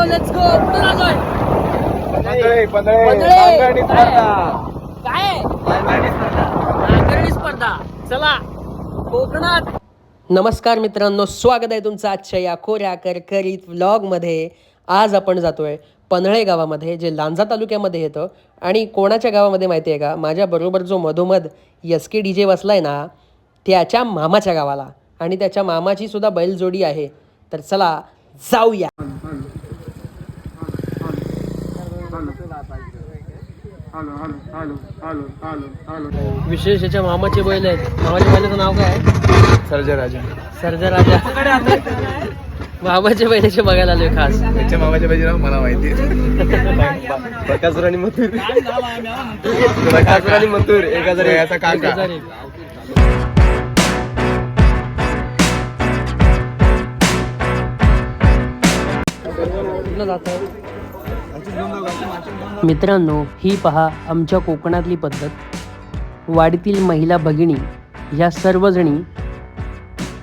नांगरणी स्पर्धा. काय स्पर्धा. नांगरणी स्पर्धा. चला कोकणात. नमस्कार मित्रांनो स्वागत आहे तुमचं आजच्या या खोऱ्या करकरीत व्लॉगमध्ये आज आपण जातोय पन्हाळे गावामध्ये जे लांजा तालुक्यामध्ये येतं. आणि कोणाच्या गावामध्ये माहिती आहे का? माझ्याबरोबर जो मधोमध एस के डी जे बसलाय ना त्याच्या मामाच्या गावाला. आणि त्याच्या मामाची सुद्धा बैलजोडी आहे. तर चला जाऊया. विशेष याच्या मामाचे बैल आहेत. मामाच्या बैलाचं नाव काय आहे? सर्जा राजा सर्जा राजा मामाच्या बैलाचे बघायला आलोय खास. त्याच्या मामाच्या पाहिजे नाव मला माहिती प्रकाशर आणि मथुर. प्रकाशर आणि मथुर एक हजार याचा काका. जात मित्रांनो ही पहा आमच्या कोकणातली पद्धत. वाडीतील महिला भगिनी ह्या सर्वजणी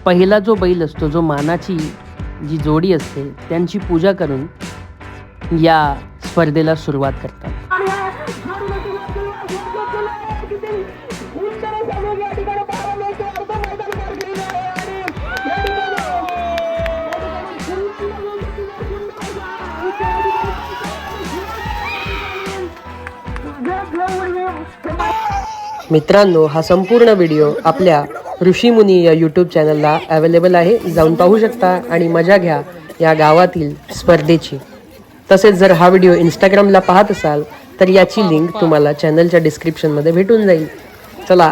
पहिला जो बैल असतो जो मानाची जी जोडी असते त्यांची पूजा करून या स्पर्धेला सुरुवात करतात. मित्रांनो हा संपूर्ण व्हिडिओ आपल्या ऋषीमुनी या यूट्यूब चॅनलला अवेलेबल आहे. जाऊन पाहू शकता आणि मजा घ्या या गावातील स्पर्धेची. तसेच जर हा व्हिडिओ इंस्टाग्रामला पाहत असाल तर याची लिंक तुम्हाला चॅनलच्या डिस्क्रिप्शनमध्ये भेटून जाईल. चला